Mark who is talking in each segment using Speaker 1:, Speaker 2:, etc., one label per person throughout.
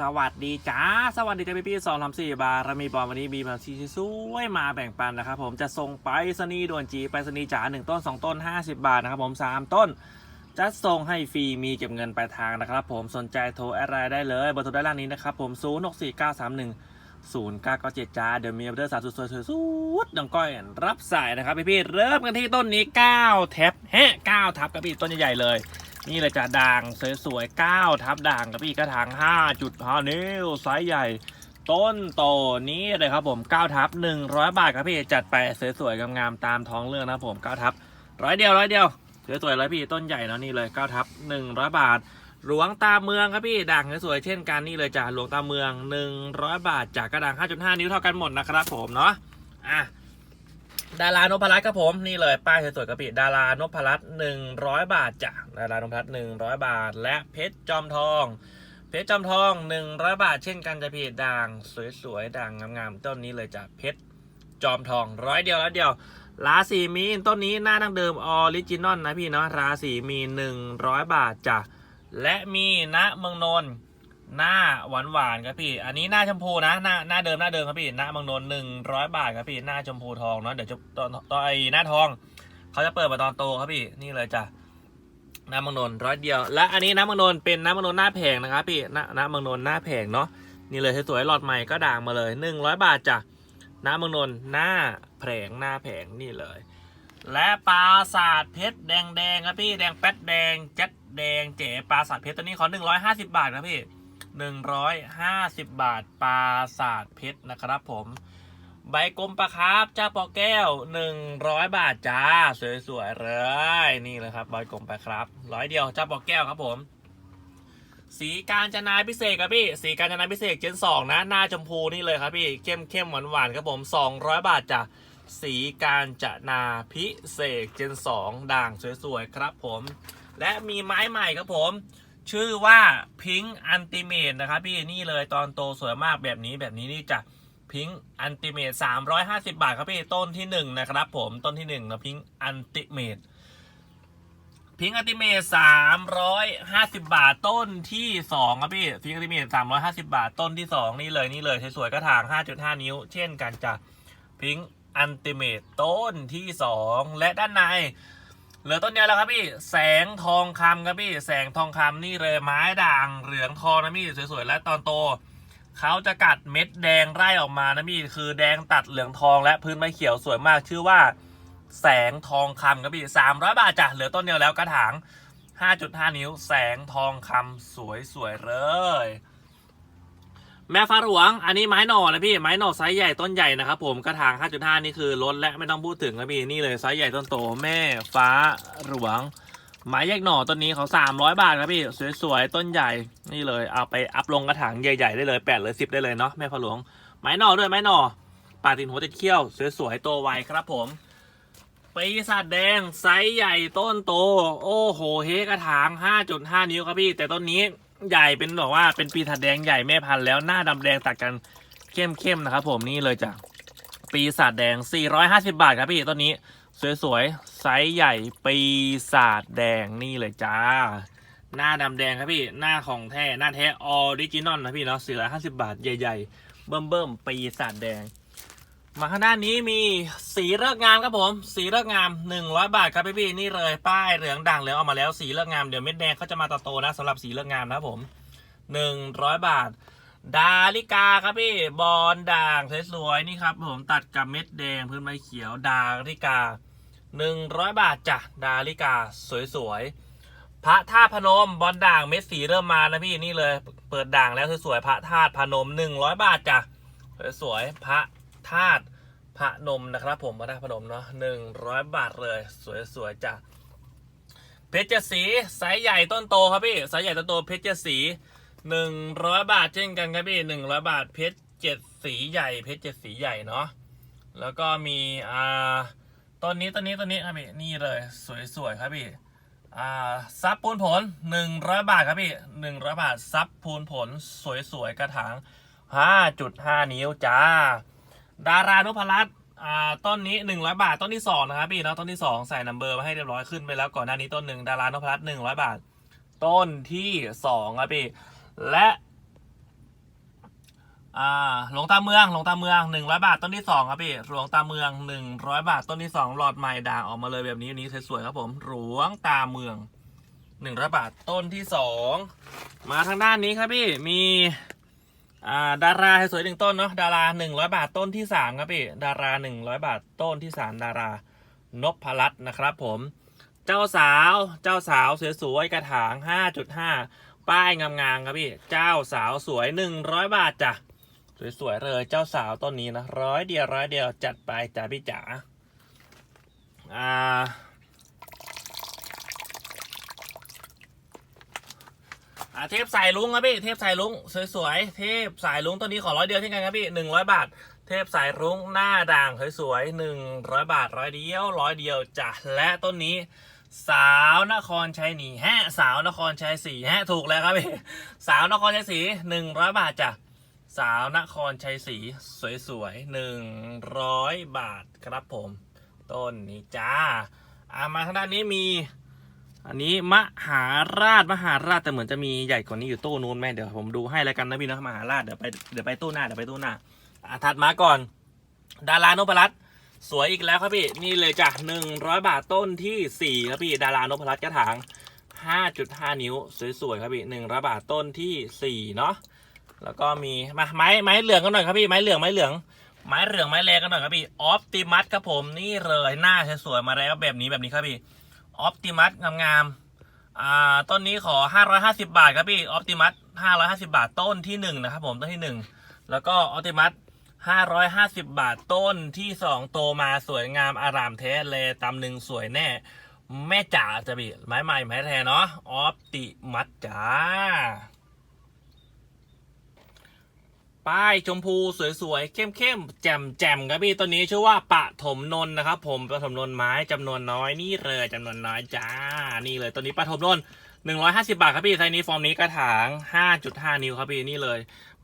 Speaker 1: สวัสดีจ้า สวัสดีจ้าพี่พี่สองสามสี่บารมีบอลวันนี้มีมาชีสวยมาแบ่งปันนะครับผมจะส่งไปสนีด่วนจีไปสนีจ๋าหนึ่งต้นสองต้นห้าสิบาทนะครับผมสามต้น จะส่งให้ฟรีมีเก็บเงินปลายทางนะครับผมสนใจโทรอดไลน์ได้เลยเบอร์โทรด้านล่างนี้นะครับผมศูนย์หกสี่เก้าสามหนึ่งศูนย์เก้าเก้าเจ็ดจ้าเดี๋ยวมีออเดอร์สาวสวยๆสุดดังก้อยรับสายนะครับพี่พี่ๆเริ่มกันที่ต้นนี้เก้าแท็บแฮะเก้าทับกับพี่ต้นใหญ่ๆเลย นี่เลยจะด่างสวยๆ9ทับด่างกับพี่กระถาง5.5นิ้วไซส์ใหญ่ ต้นโตนี้เลยครับผม9ทับ100 บาทครับพี่จัดไปสวยๆงามๆตามท้องเรื่องนะครับผม9ทับร้อยเดียวร้อยเดียวสวยๆเลยพี่ต้นใหญ่เนาะนี่เลย9ทับ100 บาทหลวงตาเมืองครับพี่ด่างสวยๆเช่นกันนี่เลยจ้ะหลวงตาเมือง 100 บาทจากกระด่าง5.5 นิ้วเท่ากันหมดนะครับผมเนาะอะ ดารานพรัตน์ครับผมนี่เลยป้ายสวยๆกระปิดารานพรัตน์หนึ่งร้อยบาทจ้ะดารานพรัตน์หนึ่งร้อยบาท และเพชรจอมทอง เพชรจอมทองหนึ่งร้อยบาท เช่นกันจะพีด่างสวยๆด่างงามๆต้นนี้เลยจ้ะเพชรจอมทองร้อยเดียวแล้วเดียวราศีมีนต้นนี้หน้าดั้งเดิมออริจินอลนะพี่เนาะราศีมีหนึ่งร้อยบาทจ้ะและมีณเมืองนนท์ หน้าหวานหวานๆครับพี่ อันนี้หน้าชมพูนะ หน้าหน้าเดิมหน้าเดิมครับพี่ หน้าบางนนหนึ่งร้อยบาทครับพี่ หน้าชมพูทองเนาะ เดี๋ยวจะตอนตอนไอ้หน้าทอง เขาจะเปิดมาตอนโตครับพี่ นี่เลยจ้ะน้ำบางนนร้อยเดียว และอันนี้น้ำบางนนเป็นน้ำบางนนหน้าแผงนะครับพี่น้ำน้ำบางนนหน้าแผงเนาะ นี่เลยสวยๆหลอดใหม่ก็ด่างมาเลยหนึ่งร้อยบาทจ้ะ น้ำบางนนหน้าแผงหน้าแผงนี่เลย และปราสาทเพชรแดงแดงๆครับพี่ แดงแป๊ดแดงแจ๊ดแดงเจ๋ปราสาทเพชรตัวนี้ขอหนึ่งร้อยห้าสิบบาทครับพี่ หนึ่งร้อยห้าสิบบาทปลาศาสตร์เพชรนะครับผม ใบกลมปลาคร์ฟเจ้าปอแก้วหนึ่งร้อยบาทจ้า สวยๆเลยนี่เลยครับใบกลมปลาคร์ฟร้อยเดียวเจ้าปอแก้วครับผม สีการจนาพิเศษครับพี่ สีการจนาพิเศษเจนสองนะหน้าชมพูนี่เลยครับพี่เข้มเข้มหวานหวานๆครับผมสองร้อยบาทจ้ะสีการจนาพิเศษเจนสองด่างสวยๆครับผม และมีไม้ใหม่ครับผม ชื่อว่าพิงอันติเมตนะครับพี่นี่เลยตอนโตสวยมากแบบนี้แบบนี้นี่จะพิงอันติเมตสามร้อยห้าสิบาทครับพี่ต้นที่หนึ่งนะครับผมต้นที่หนึ่งนะพิงอันติเมตพิงอันติเมตสามร้อยห้าสิบาทต้นที่สองครับพี่พิงอันติเมตสามร้อยห้าสิบาทต้นที่สองนี่เลยนี่เลยสวยๆกระถางห้าจุดห้านิ้ว เช่นกันจ้ะพิงอันติเมตต้นที่สองและด้านใน เหลือต้นเดียวแล้วครับพี่ แสงทองคำครับพี่ แสงทองคำนี่เลยไม้ด่างเหลืองทองนะพี่สวยๆและตอนโตเขาจะกัดเม็ดแดงไร่ออกมานะพี่คือแดงตัดเหลืองทองและพื้นไม้เขียวสวยมากชื่อว่า แสงทองคำครับพี่สามร้อยบาทจ้ะเหลือต้นเดียวแล้วกระถาง 5.5 นิ้วแสงทองคำสวยๆเลย แม่ฟ้าหลวง อันนี้ไม้หน่อนะพี่ ไม้หน่อไซส์ใหญ่ต้นใหญ่นะครับผมกระถาง 5.5 นี่คือล้นและไม่ต้องพูดถึงนะพี่ นี่เลยไซส์ใหญ่ต้นโตแม่ฟ้าหลวง ไม้แยกหน่อต้นนี้เขา 300 บาทครับพี่ สวยๆ ต้นใหญ่ นี่เลย เอาไปอัพลงกระถางใหญ่ๆได้เลย8หรือ10 ได้เลยเนาะแม่ฟ้าหลวง ไม้หน่อด้วยไม้หน่อปาติดหัวติดเขี้ยว สวยๆ โตไวครับผมปีศาจแดงไซส์ใหญ่ต้นโต โอ้โหเฮกระถาง 5.5 นิ้วครับพี่ แต่ต้นนี้ ใหญ่เป็นแบบว่าเป็นปีศาจแดงใหญ่แม่พันธุ์แล้วหน้าดำแดงตัดกันเข้มๆนะครับ ผมนี่เลยจ้ะปีศาจแดง 450 บาทครับพี่ต้นนี้ สวยๆไซส์ใหญ่ปีศาจแดงนี่เลยจ้า หน้าดำแดงครับพี่ หน้าของแท้หน้าแท้ออริจินอลนะพี่เนาะ450 บาทใหญ่ ๆ เบิ่มๆปีศาจแดง มาข้างหน้านี้มีสีเลิกงามครับผม สีเลิกงาม100บาทครับพี่พี่นี่เลยป้ายเหลืองด่างเหลืองออกมาแล้วสีเลิกงามเดี๋ยวเม็ดแดงเขาจะมาตโตนะสำหรับสีเลิกงามนะครับผม100บาท ดาลิกาครับพี่บอลด่างสวยๆนี่ครับผมตัดกับเม็ดแดงพื้นใบเขียว ดาลิกา100บาทจ้ะดาลิกาสวยๆพระธาตุพนมบอลด่างเม็ดสีเริ่มมานะพี่นี่เลย เปิดด่างแล้วสวยๆพระธาตุพนม100บาทจ้ะสวยๆพระ ธาตุพระนมนะครับ ผมพระธาตุพนมเนาะหนึ่งร้อยบาทเลย สวยๆจ้ะเพชรเจ็ดสีไซส์ใหญ่ต้นโตครับพี่ไซส์ใหญ่ต้นโตเพชรเจ็ดสีหนึ่งร้อยบาทเช่นกันครับพี่หนึ่งร้อยบาทเพชรเจ็ดสีใหญ่เพชรเจ็ดสีใหญ่เนาะแล้วก็มีอ่าต้นนี้ต้นนี้ต้นนี้ครับพี่นี่เลยสวยๆครับพี่อ่าซับพูนผลหนึ่งร้อยบาทครับพี่หนึ่งร้อยบาทซับพูนผลสวยๆกระถางห้าจุดห้านิ้วจ้า ดารานุพรัตน์อ่าต้นนี้หนึ่งร้อยบาท ต้นที่สองนะครับพี่เนาะต้นที่สองใส่นัมเบอร์มาให้เรียบร้อยขึ้นไปแล้วก่อนหน้านี้ต้นหนึ่งดารานุพรัตน์หนึ่งร้อยบาท ต้นที่สองครับพี่และอ่าหลวงตาเมืองหลวงตาเมืองหนึ่งร้อยบาท ต้นที่สองครับพี่หลวงตาเมืองหนึ่งร้อยบาท ต้นที่สองหลอดใหม่ด่างออกมาเลยแบบนี้อันนี้สวยๆครับผมหลวงตาเมืองหนึ่งร้อยบาท ต้นที่สองมาทางด้านนี้ครับพี่มี อ่าดาราสวยหนึ่งต้นเนาะดาราหนึ่งร้อยบาทต้นที่สามครับพี่ดาราหนึ่งร้อยบาทต้นที่สามดารานพพลัตน์นะครับ ผม เจ้าสาวเจ้าสาวสวยๆกระถางห้าจุดห้าป้ายงามๆครับพี่เจ้าสาวสวยหนึ่งร้อยบาทจ้ะสวยๆเลยเจ้าสาวต้นนี้นะร้อยเดียวร้อยเดียวจัดไปจ้าพี่จ๋าอ่า อ่าเทพสายลุงครับพี่เทพสายลุงสวยๆเทพสายลุงต้นนี้ขอร้อยเดียวเช่นกันครับพี่หนึ่งร้อยบาท เทพสายรุ้งหน้าด่างสวยๆหนึ่งร้อยบาทร้อยเดียวร้อยเดียวจ้ะและต้นนี้ สาวนครชัยหนีแฮะสาวนครชัยศรีแฮะถูกแล้วครับพี่สาวนครชัยศรีหนึ่งร้อยบาทจ้ะสาวนครชัยศรีสวยๆหนึ่งร้อยบาทครับผม ต้นนี้จ้าอามาทางด้านนี้มี อันนี้มหาราชมหาราชแต่เหมือนจะมีใหญ่กว่านี้อยู่ตู้นู้นแม่เดี๋ยวผมดูให้แล้วกันนะพี่นะมหาราชเดี๋ยวไปเดี๋ยวไปตู้หน้าเดี๋ยวไปตู้หน้าอะถัดมาก่อน ดารานพรัตน์สวยอีกแล้วครับพี่นี่เลยจ้ะหนึ่งร้อยบาทต้นที่สี่ครับพี่ดารานพรัตน์กระถางห้าจุดห้านิ้วสวยๆครับพี่หนึ่งร้อยบาทต้นที่สี่เนาะแล้วก็มีมาไม้ไม้เหลืองกันหน่อยครับพี่ไม้เหลืองไม้เหลืองไม้เหลืองไม้แรงกันหน่อยครับพี่ออปติมัสครับผมนี่เลยหน้าสวยๆมาแล้วแบบนี้แบบนี้ครับพี่ ออปติมัสงามๆอ่าต้นนี้ขอ 550 บาทครับพี่ออปติมัส550 บาทต้นที่หนึ่งนะครับผมต้นที่หนึ่งแล้วก็ออปติมัส550 บาทต้นที่สองโตมาสวยงามอารามแท้เลยตำหนึ่งสวยแน่ แม่จ๋าจะบีไม้ใหม่ไม้แท้เนาะออปติมัสจ๋า ป้ายชมพูสวยๆ เข้มๆ แจ่มๆครับพี่ตัวนี้ชื่อว่าปะถมนน์นะครับผมปะถมนน์ไม้จำนวนน้อยนี่เลยจำนวนน้อยจ้า นี่เลยตัวนี้ปะถมนน์หนึ่งร้อยห้าสิบาทครับพี่ไซส์นี้ฟอร์มนี้กระถางห้าจุดห้านิ้วครับพี่นี่เลย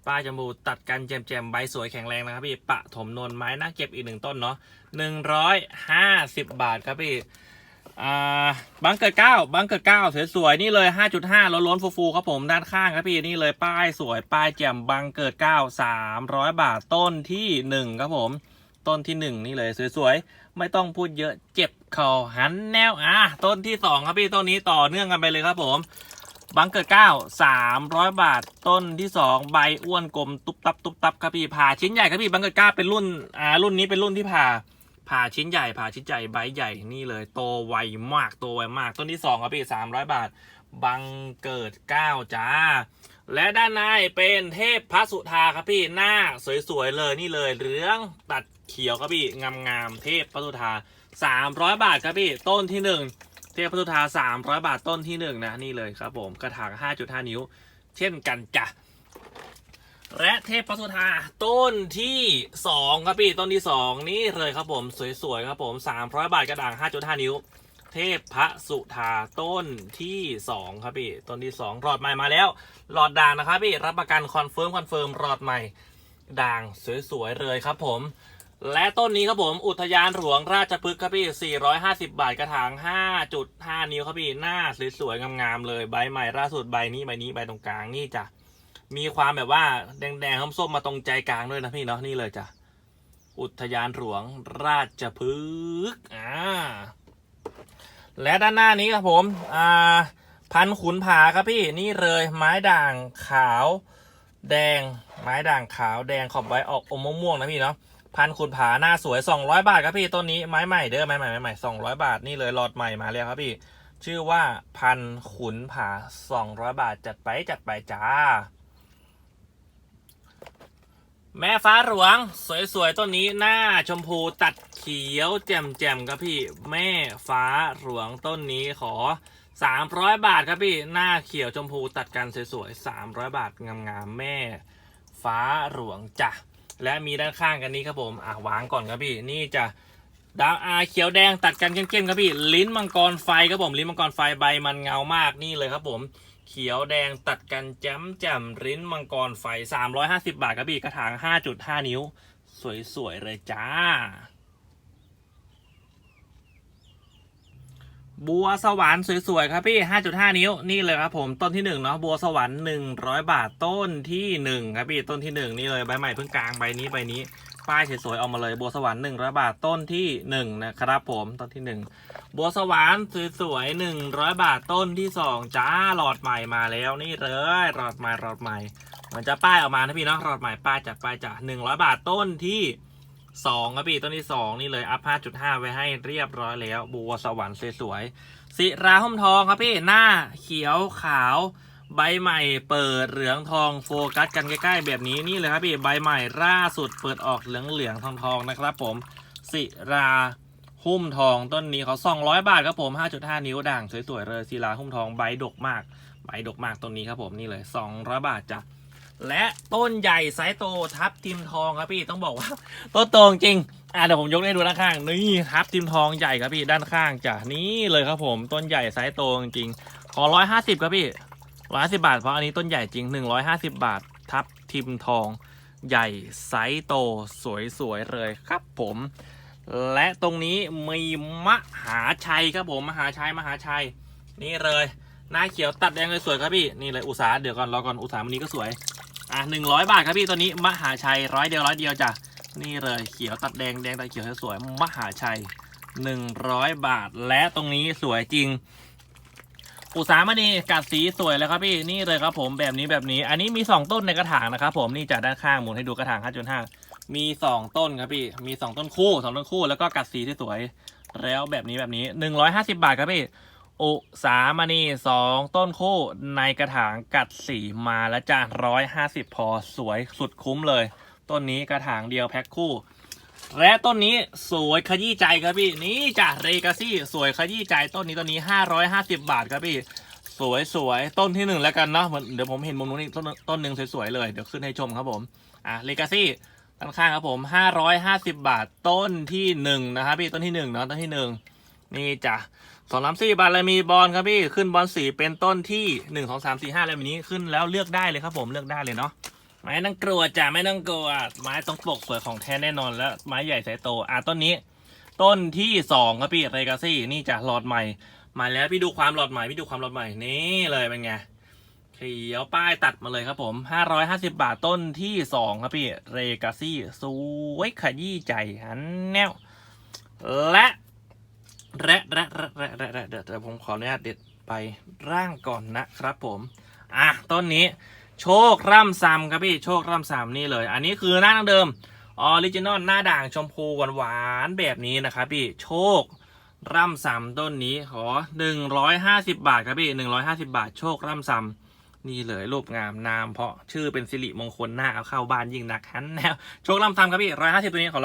Speaker 1: ป้ายชมพูตัดกันแจ่มๆใบสวยแข็งแรงนะครับพี่ปะถมนน์ไม้น่าเก็บอีกหนึ่งต้นเนาะหนึ่งร้อยห้าสิบบาทครับพี่ อ่าบังเกิดเก้าบังเกิดเก้าสวยๆนี่เลยห้าจุดห้าล้นล้นๆฟูๆครับผมด้านข้างครับพี่นี่เลยป้ายสวยป้ายแจ่มบังเกิดเก้าสามร้อยบาทต้นที่หนึ่งครับผม ต้นที่หนึ่งนี่เลยสวยๆไม่ต้องพูดเยอะเจ็บเข่าหันแนวอะต้นที่สองครับพี่ต้นนี้ต่อเนื่องกันไปเลยครับผมบังเกิดเก้าสามร้อยบาทต้นที่สองใบอ้วนกลมตุบตับตุบตับครับพี่ผ่าชิ้นใหญ่ครับพี่บังเกิดเก้าเป็นรุ่นอ่ารุ่นนี้เป็นรุ่นที่ผ่า ผ่าชิ้นใหญ่ผ่าชิ้นใหญ่ใบใหญ่นี่เลย โตไวมากโตไวมาก ต้นที่สองครับพี่สามร้อยบาท บังเกิดเก้าจ้า และด้านในเป็นเทพพระสุธาครับพี่หน้าสวยๆเลยนี่เลยเหลืองตัดเขียวครับพี่งามๆเทพพระสุธาสามร้อยบาทครับพี่ต้นที่หนึ่งเทพพระสุธาสามร้อยบาทต้นที่หนึ่งนะนี่เลยครับผมกระถางห้าจุดห้านิ้ว เช่นกันจ้ะ และเทพพระสุธาต้นที่สองครับพี่ ต้นที่สองนี่เลยครับผม สวยๆ ครับผมสามร้อยบาทกระด่างห้าจุดห้านิ้ว เทพพระสุธาต้นที่สองครับพี่ ต้นที่สองหลอดใหม่มาแล้ว หลอดด่างนะครับพี่ รับประกันคอนเฟิร์มคอนเฟิร์มหลอดใหม่ด่างสวยๆ เลยครับผม และต้นนี้ครับผมอุทยานหลวงราชพฤกษ์ครับพี่ 450 บาทกระถาง 5.5 นิ้วครับพี่ หน้าสวยๆ งามๆ เลย ใบใหม่ล่าสุดใบนี้ใบนี้ใบตรงกลางนี่จ้ะ มีความแบบว่าแดงๆส้มๆมาตรงใจกลางด้วยนะพี่เนาะนี่เลยจ้ะอุทยานหลวงราชพฤกษ์อ่าและด้านหน้านี้ครับผมอ่าพันขุนผาครับพี่นี่เลยไม้ด่างขาว แดง ไม้ด่างขาวแดงขอบใบออกอมม่วงๆนะพี่เนาะพันขุนผาหน้าสวย 200 บาทครับพี่ต้นนี้ไม้ใหม่เด้อไม้ใหม่ไม้ใหม่200บาทนี่เลยหลอดใหม่มาแล้วครับพี่ ชื่อว่าพันขุนผา 200 บาทจัดไปจัดไปจ้า แม่ฟ้าหลวง สวยๆต้นนี้หน้าชมพูตัดเขียว แจ่มๆครับพี่ แม่ฟ้าหลวงต้นนี้ขอ 300 บาทครับพี่หน้าเขียวชมพูตัดกันสวยๆ300 บาทงามๆแม่ฟ้าหลวงจ้ะและมีด้านข้างกันนี้ครับผมอะวางก่อนครับพี่นี่จะดาวอาเขียวแดงตัดกันเข้มๆครับพี่ ลิ้นมังกรไฟครับผมลิ้นมังกรไฟใบมันเงามากนี่เลยครับผม เขียวแดงตัดกันแจ่มแจ่มริ้นมังกรไฟ 350 บาทครับพี่กระถาง 5.5 นิ้ว สวย ๆ เลยจ้า บัวสวรรค์สวย ๆ ครับพี่ 5.5 นิ้ว นี่เลยครับผมต้นที่หนึ่งเนาะบัวสวรรค์ 100 บาทต้นที่หนึ่งครับพี่ ต้นที่หนึ่งนี่เลยใบใหม่เพิ่งกลางใบนี้ใบนี้ ป้ายสวยๆออกมาเลยบัวสวรรค์100บาทต้นที่หนึ่งนะครับผมต้นที่หนึ่งบัวสวรรค์สวยๆ100บาทต้นที่สองจ้าหลอดใหม่มาแล้วนี่เลยหลอดใหม่หลอดใหม่เหมือนจะป้ายออกมานะพี่เนาะหลอดใหม่ป้ายจากป้ายจาก100บาทต้นที่สองครับพี่ต้นที่สองนี่เลยอัพ5.5ไว้ให้เรียบร้อยแล้วบัวสวรรค์สวยๆสิราหุ้มทองครับพี่หน้าเขียวขาว ใบใหม่เปิดเหลืองทองโฟกัสกันใกล้ๆแบบนี้นี่เลยครับพี่ใบใหม่ล่าสุดเปิดออกเหลืองเหลืองทองทองนะครับผมสิราหุ้มทองต้นนี้เขา200 บาทครับผม 5.5 นิ้วด่างสวยๆเลยศิลาหุ้มทองใบดกมาก ใบดกมากต้นนี้ครับผมนี่เลย 200 บาทจ้ะและต้นใหญ่ไซส์โตทับทิมทองครับพี่ต้องบอกว่าต้นโตจริงอะเดี๋ยวผมยกให้ดูด้านข้างนี่ทับทิมทองใหญ่ครับพี่ด้านข้างจ้ะนี่เลยครับผมต้นใหญ่ไซส์โตจริงขอร้อยห้าสิบครับพี่ ร้อยสิบาท เพราะอันนี้ต้นใหญ่จริงหนึ่งร้อยห้าสิบาท ทับทิมทอง ใหญ่ไซส์โต สวยๆเลยครับผม และตรงนี้มีมหาชัยครับผมมหาชัยมหาชัย นี่เลยหน้าเขียวตัดแดงเลยสวยครับพี่นี่เลยอุตสาเดี๋ยวก่อนรอก่อนอุตสาวันนี้ก็สวยอะหนึ่งร้อยบาทครับพี่ตัวนี้มหาชัยร้อยเดียวร้อยเดียวจ้ะนี่เลยเขียวตัดแดงแดงตัดเขียวสวยมหาชัยหนึ่งร้อยบาท และตรงนี้สวยจริง อุสามณีกัดสีสวยแล้วครับพี่นี่เลยครับผมแบบนี้แบบนี้ อันนี้มีสองต้นในกระถางนะครับผมนี่จากด้านข้างหมุนให้ดูกระถาง5.5มีสองต้นครับพี่มีสองต้นคู่สองต้นคู่แล้วก็กัดสีที่สวยแล้วแบบนี้แบบนี้หนึ่งร้อยห้าสิบาทครับพี่อุสามณีสองต้นคู่ในกระถางกัดสีมาแล้วจ้าร้อยห้าสิบพอสวยสุดคุ้มเลย ต้นนี้กระถางเดียวแพ็คคู่ และต้นนี้สวยขยี้ใจครับพี่ นี่จ้ะเรกาซี่สวยขยี้ใจต้นนี้ต้นนี้ห้าร้อยห้าสิบาทครับพี่ สวยสวยต้นที่หนึ่งแล้วกันเนาะเดี๋ยวผมเห็นมุมนู้นอีกต้นต้นหนึ่งสวยๆเลยเดี๋ยวขึ้นให้ชมครับผมอะเรกาซี่ด้านข้างครับผมห้าร้อยห้าสิบาทต้นที่หนึ่งนะครับพี่ต้นที่หนึ่งเนาะต้นที่หนึ่งนี่จ้ะสองสามสี่บาทเลยมีบอลครับพี่ขึ้นบอลสีเป็นต้นที่หนึ่งสองสามสี่ห้าอะไรแบบนี้ขึ้นแล้วเลือกได้เลยครับผมเลือกได้เลยเนาะ ไม้นั่งกลัวจ้ะไม่ต้องกลัว ไม้ต้องปกสวยของแท้แน่นอนแล้ว ไม้ใหญ่สายโตอะต้นนี้ ต้นที่สองครับพี่เรกาซี่นี่จะหลอดใหม่มาแล้วพี่ดูความหลอดใหม่พี่ดูความหลอดใหม่นี่เลยเป็นไงเขียวป้ายตัดมาเลยครับผมห้าร้อยห้าสิบาทต้นที่สองครับพี่เรกาซี่สวยขยี้ใจหันแนวและและและและและและและเดี๋ยวผมขออนุญาตเด็ดไปร่างก่อนนะครับผม อะต้นนี้ โชคร่ำซ้ำครับพี่โชคร่ำซ้ำนี่เลย อันนี้คือหน้าดังเดิมออริจินอลหน้าด่างชมพูหวานๆแบบนี้นะครับพี่โชคร่ำซ้ำต้นนี้ขอ150 บาทครับพี่150 บาท โชคร่ำซ้ำนี่เลยรูปงามนามเพราะชื่อเป็นสิริมงคลหน้าเอาเข้าบ้านยิ่งนักฮันแนวโชคร่ำซ้ำครับพี่150ตัวนี้ขอ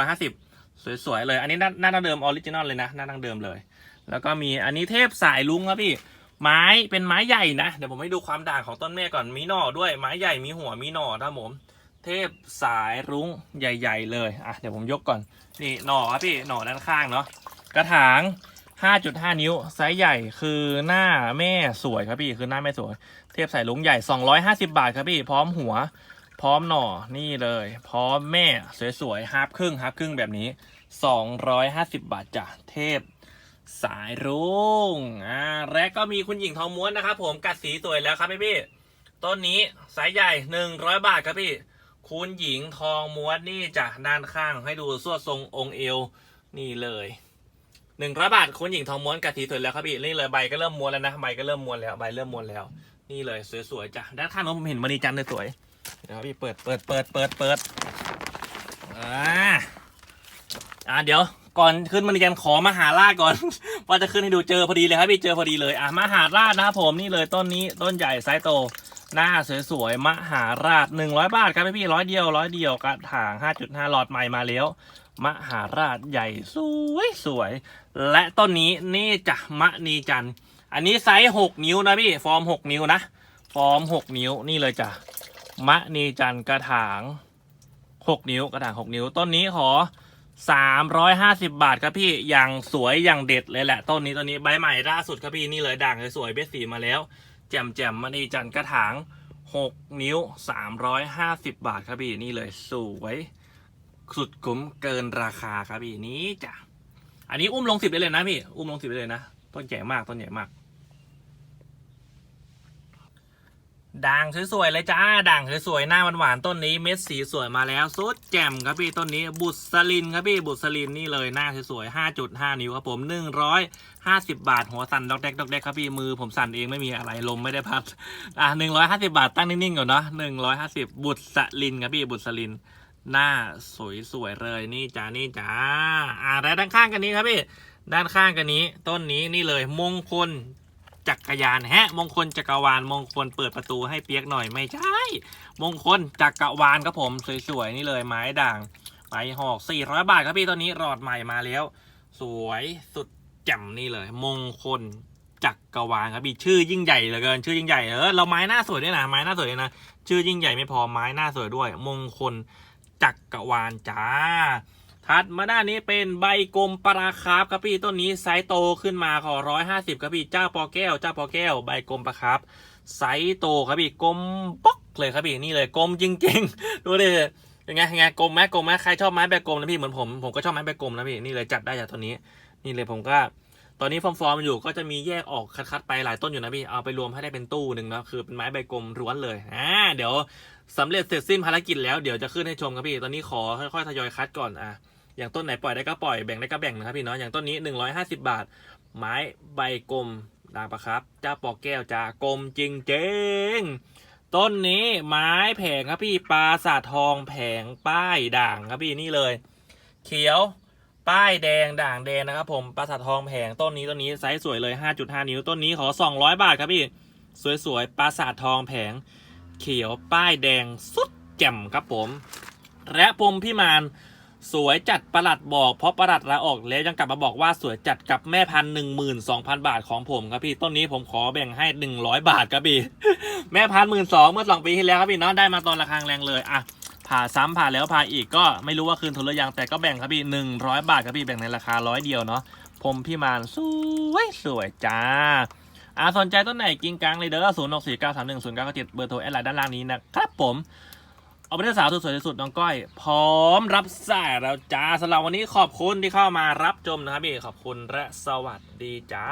Speaker 1: 150 สวยๆเลย อันนี้หน้าหน้าดังเดิมออริจินอลเลยนะหน้าดังเดิมเลย แล้วก็มีอันนี้เทพสายลุงครับพี่ ไม้เป็นไม้ใหญ่นะเดี๋ยวผมให้ดูความด่างของต้นแม่ก่อนมีหน่อด้วยไม้ใหญ่มีหัวมีหน่อครับผม เทพสายรุ้งใหญ่ ๆ เลยอะเดี๋ยวผมยกก่อนนี่หน่อครับพี่หน่อด้านข้างเนาะกระถาง 5.5 นิ้วไซส์ใหญ่คือหน้าแม่สวยครับพี่คือหน้าแม่สวย เทพสายลุงใหญ่ 250 บาทครับพี่พร้อมหัว พร้อมหน่อนี่เลย พร้อมแม่สวยๆฮาร์ปครึ่งฮาร์ปครึ่งแบบนี้ 250 บาทจ้ะเทพ สายรุ้งอ่าและก็มีคุณหญิงทองม้วนนะครับ ผมกัดสีสวยแล้วครับพี่พี่ต้นนี้ไซส์ใหญ่100บาทครับพี่ คุณหญิงทองม้วนนี่จากด้านข้างให้ดูสวดทรงองค์เอวนี่เลยหนึ่งร้อยบาทคุณหญิงทองม้วนกัดสีสวยแล้วครับพี่นี่เลยใบก็เริ่มม้วนแล้วนะใบก็เริ่มม้วนแล้วใบเริ่มม้วนแล้ว นี่เลยสวยๆจ้ะด้านข้างน้นผมเห็นมณีจันทร์สวยๆเดี๋ยวครับพี่เปิดเปิดเปิดเปิดเปิดอ่าอ่าเดี๋ยว ก่อนขึ้นมาเรียนขอมาหาราชก่อน ว่าจะขึ้นให้ดูเจอพอดีเลยครับพี่เจอพอดีเลยอะมหาราชนะครับผมนี่เลยต้นนี้ต้นใหญ่ไซส์โต หน้าสวยๆมหาราชหนึ่งร้อยบาทครับพี่ร้อยเดียวร้อยเดียวกระถางห้าจุดห้าหลอดใหม่มาแล้วมหาราชใหญ่สวยสวย และต้นนี้นี่จะมะนีจันอันนี้ไซส์หกนิ้วนะพี่ฟอร์มหกนิ้วนะฟอร์มหกนิ้วนี่เลยจ้ะมะนีจันกระถางหกนิ้วกระถางหกนิ้วต้นนี้ขอ สามร้อยห้าสิบาทครับพี่อย่างสวยอย่างเด็ดเลยแหละต้นนี้ต้นนี้ใบใหม่ล่าสุดครับพี่นี่เลยด่างสวยเบสสีมาแล้ว แจ่มแจ่มมันนีจันกระถางหกนิ้วสามร้อยห้าสิบบาทครับพี่นี่เลยสวยสุดคุ้มเกินราคาครับพี่นี้จ้ะอันนี้อุ้มลงสิบได้เลยนะพี่อุ้มลงสิบได้เลยนะต้นใหญ่มากต้นใหญ่มาก ด่างสวยๆเลยจ้าด่างสวยๆหน้าหวานๆต้นนี้เม็ดสีสวยมาแล้วสุดแจ่มครับพี่ต้นนี้ บุษลินครับพี่บุษลินนี่เลยหน้าสวยๆ5.5 นิ้วครับผม 150 บาท หัวสั่นดอกแดกดอกแดกครับพี่มือผมสั่นเองไม่มีอะไรลมไม่ได้พัดอะ150 บาทตั้งนิ่งๆก่อนเนาะ150 บุษลินครับพี่บุษลิน หน้าสวยๆเลยนี่จ้านี่จ้าอ่าแล้วด้านข้างกันนี้ครับพี่ด้านข้างกันนี้ ต้นนี้นี่เลยมงคล จักรยานแฮะ มงคลจักรวาลมงคลเปิดประตูให้เปียกหน่อยไม่ใช่ มงคลจักรวาลครับผมสวยๆนี่เลยไม้ด่างไม้หอก400 บาทครับพี่ตอนนี้รอดใหม่มาแล้ว สวยสุดแจ่มนี่เลย มงคลจักรวาลครับพี่ชื่อยิ่งใหญ่เหลือเกิน ชื่อยิ่งใหญ่เออเราไม้หน้าสวยด้วยนะไม้หน้าสวยด้วยนะชื่อยิ่งใหญ่ไม่พอไม้หน้าสวยด้วย มงคลจักรวาลจ้า ถัดมาด้านนี้เป็นใบกลมปลาคาร์ฟครับพี่ต้นนี้ไซส์โตขึ้นมาขอร้อยห้าสิบครับพี่เจ้าปอแก้วเจ้าปอแก้วใบกลมปลาคาร์ฟไซส์โตครับพี่กลมป๊อกเลยครับพี่นี่เลยกลมจริงๆดูดิยังไงยังไงกลมไหมกลมไหมใครชอบไม้แบบกลมนะพี่เหมือนผมผมก็ชอบไม้แบบกลมนะพี่นี่เลยจัดได้จากตัวนี้ นี่เลยผมก็ตอนนี้ฟอร์มฟอร์มอยู่ก็จะมีแยกออกคัดๆไปหลายต้นอยู่นะพี่ เอาไปรวมให้ได้เป็นตู้หนึ่งนะคือเป็นไม้ใบกลมล้วนเลยอ่าเดี๋ยวสำเร็จเสร็จสิ้นภารกิจแล้วเดี๋ยวจะขึ้นให้ชมครับพี่ ตอนนี้ขอค่อยๆทยอยคัดก่อนอะ อย่างต้นไหนปล่อยได้ก็ปล่อยแบ่งได้ก็แบ่งนะครับพี่เนาะอย่างต้นนี้ 150 บาท ไม้ใบกลมด่างปะครับเจ้าปอกแก้วจ้ากลมจริงเจงต้นนี้ไม้แผงครับพี่ปลาสาททองแผงป้ายด่างครับพี่นี่เลย เขียวป้ายแดงด่างแดงนะครับผมปลาสาททองแผงต้นนี้ต้นนี้ไซส์สวยเลย 5.5 นิ้วต้นนี้ขอ 200 บาทครับพี่สวยๆปลาสาททองแผง เขียวป้ายแดงสุดแจ่มครับผม และพรมพิมาน สวยจัดประหลัดบอก เพราะประหลัดลาออกแล้วยังกลับมาบอกว่าสวยจัดกับแม่พันหนึ่งหมื่นสองพันบาทของผมครับพี่ต้นนี้ผมขอแบ่งให้หนึ่งร้อยบาทครับพี่ แม่พันหมื่นสองเมื่อสองปีที่แล้วครับพี่เนาะได้มาตอนราคาแรงเลยอะผ่าซ้ำผ่าแล้วผ่าอีกก็ไม่รู้ว่าคืนทุนหรือยังแต่ก็แบ่งครับพี่หนึ่งร้อยบาทครับพี่แบ่งในราคาร้อยเดียวเนาะผมพี่มานสวยสวยจ้าอ่าสนใจต้นไหนกิ้งกังเลยเด้อศูนย์หกสี่เก้าสามหนึ่งศูนย์เก้าเจ็ดเบอร์โทรแอดไลน์ด้านล่างนี้นะครับผม เอาไปได้สาวสวยที่สุดน้องก้อย พร้อมรับสายแล้วจ้าสำหรับวันนี้ขอบคุณที่เข้ามารับชมนะครับพี่ขอบคุณและสวัสดีจ้า